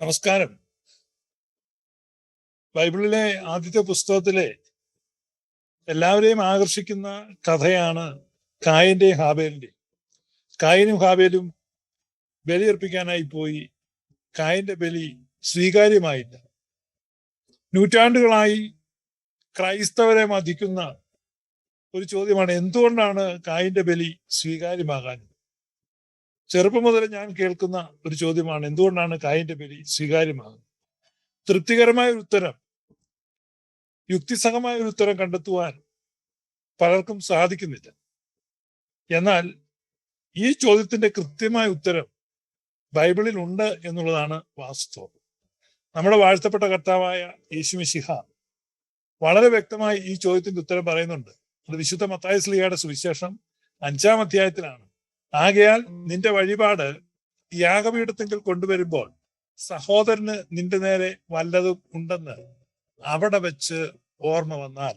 നമസ്കാരം. ബൈബിളിലെ ആദ്യത്തെ പുസ്തകത്തിലെ എല്ലാവരെയും ആകർഷിക്കുന്ന കഥയാണ് കായന്റെയും ഹാബേലിന്റെയും കായനും ഹാബേലും ബലിയർപ്പിക്കാനായി പോയി. കായന്റെ ബലി സ്വീകാര്യമായില്ല. നൂറ്റാണ്ടുകളായി ക്രൈസ്തവരെ മതിക്കുന്ന ഒരു ചോദ്യമാണ് എന്തുകൊണ്ടാണ് കായന്റെ ബലി സ്വീകാര്യമാകാഞ്ഞത്? ചെറുപ്പം മുതൽ ഞാൻ കേൾക്കുന്ന ഒരു ചോദ്യമാണ് എന്തുകൊണ്ടാണ് കായന്റെ ബലി സ്വീകാര്യമാകുന്നത്? തൃപ്തികരമായ ഒരു ഉത്തരം യുക്തിസഹമായ ഒരു ഉത്തരം കണ്ടെത്തുവാൻ പലർക്കും സാധിക്കുന്നില്ല. എന്നാൽ ഈ ചോദ്യത്തിന്റെ കൃത്യമായ ഉത്തരം ബൈബിളിൽ ഉണ്ട് എന്നുള്ളതാണ് വാസ്തവം. നമ്മുടെ വാഴ്ത്തപ്പെട്ട കർത്താവായ യേശുമിശിഹ വളരെ വ്യക്തമായി ഈ ചോദ്യത്തിന്റെ ഉത്തരം പറയുന്നുണ്ട്. അത് വിശുദ്ധ മത്തായ സ്ലിയുടെ സുവിശേഷം അഞ്ചാം അധ്യായത്തിലാണ്. ആകയാൽ നിന്റെ വഴിപാട് യാഗപീഠത്തെങ്കിൽ കൊണ്ടുവരുമ്പോൾ സഹോദരന് നിന്റെ നേരെ വല്ലതും ഉണ്ടെന്ന് അവിടെ വെച്ച് ഓർമ്മ വന്നാൽ.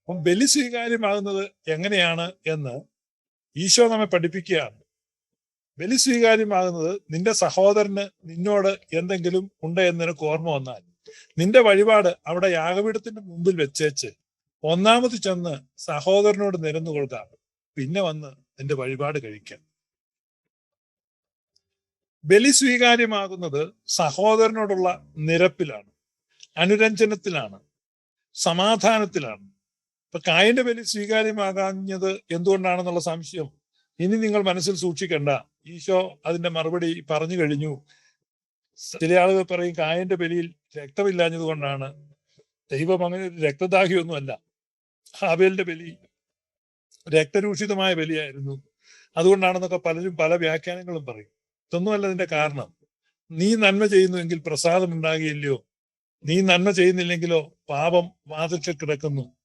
അപ്പം ബലി സ്വീകാര്യമാകുന്നത് എങ്ങനെയാണ് എന്ന് ഈശോ നമ്മെ പഠിപ്പിക്കുകയാണ്. ബലി സ്വീകാര്യമാകുന്നത് നിന്റെ സഹോദരന് നിന്നോട് എന്തെങ്കിലും ഉണ്ട് എന്ന് നിനക്ക് ഓർമ്മ വന്നാൽ നിന്റെ വഴിപാട് അവിടെ യാഗപീഠത്തിന്റെ മുമ്പിൽ വെച്ചേച്ച് ഒന്നാമത് ചെന്ന് സഹോദരനോട് നിരന്നു കൊടുക്കാം പിന്നെ വന്ന് നിന്റെ വഴിപാട് കഴിക്കാൻ. ബലി സ്വീകാര്യമാകുന്നത് സഹോദരനോടുള്ള നിരപ്പിലാണ് അനുരഞ്ജനത്തിലാണ് സമാധാനത്തിലാണ്. ഇപ്പൊ കായന്റെ ബലി സ്വീകാര്യമാകാഞ്ഞത് എന്തുകൊണ്ടാണെന്നുള്ള സംശയം ഇനി നിങ്ങൾ മനസ്സിൽ സൂക്ഷിക്കണ്ട. ഈശോ അതിന്റെ മറുപടി പറഞ്ഞു കഴിഞ്ഞു. ചില ആളുകൾ പറയും കായന്റെ ബലിയിൽ രക്തമില്ലാഞ്ഞത് കൊണ്ടാണ്. ദൈവം അങ്ങനെ രക്തദാഹിയൊന്നുമല്ല. ഹാബേലിന്റെ ബലി രക്തരൂഷിതമായ ബലിയായിരുന്നു. അതുകൊണ്ടാണെന്നൊക്കെ പലരും പല വ്യാഖ്യാനങ്ങളും പറയും. ഇതൊന്നുമല്ല അതിന്റെ കാരണം. നീ നന്മ ചെയ്യുന്നുവെങ്കിൽ പ്രസാദം ഉണ്ടാകുകയില്ലയോ? നീ നന്മ ചെയ്യുന്നില്ലെങ്കിലോ പാപം വാതിൽക്കൽ കിടക്കുന്നു.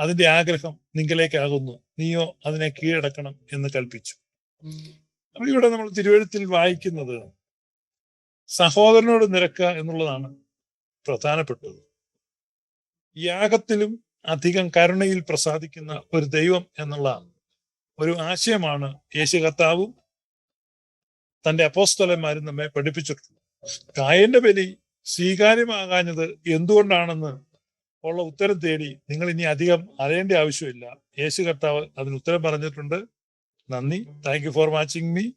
അതിന്റെ ആഗ്രഹം നിങ്കിലേക്കാകുന്നു നീയോ അതിനെ കീഴടക്കണം എന്ന് കൽപ്പിച്ചു. അപ്പൊ ഇവിടെ നമ്മൾ തിരുവഴുത്തിൽ വായിക്കുന്നത് സഹോദരനോട് നിരക്കുക എന്നുള്ളതാണ് പ്രധാനപ്പെട്ടത്. യാഗത്തിലും അധികം കരുണയിൽ പ്രസാദിക്കുന്ന ഒരു ദൈവം എന്നുള്ള ഒരു ആശയമാണ് യേശു കർത്താവും തന്റെ അപ്പോസ്തലന്മാരും നമ്മെ പഠിപ്പിച്ചിട്ടുള്ളത്. കായന്റെ ബലി സ്വീകാര്യമാകാഞ്ഞത് എന്തുകൊണ്ടാണെന്ന് ഉള്ള ഉത്തരം തേടി നിങ്ങൾ ഇനി അധികം അറിയേണ്ട ആവശ്യമില്ല. യേശു കർത്താവ് അതിന് ഉത്തരം പറഞ്ഞിട്ടുണ്ട്. നന്ദി. Thank you for watching me.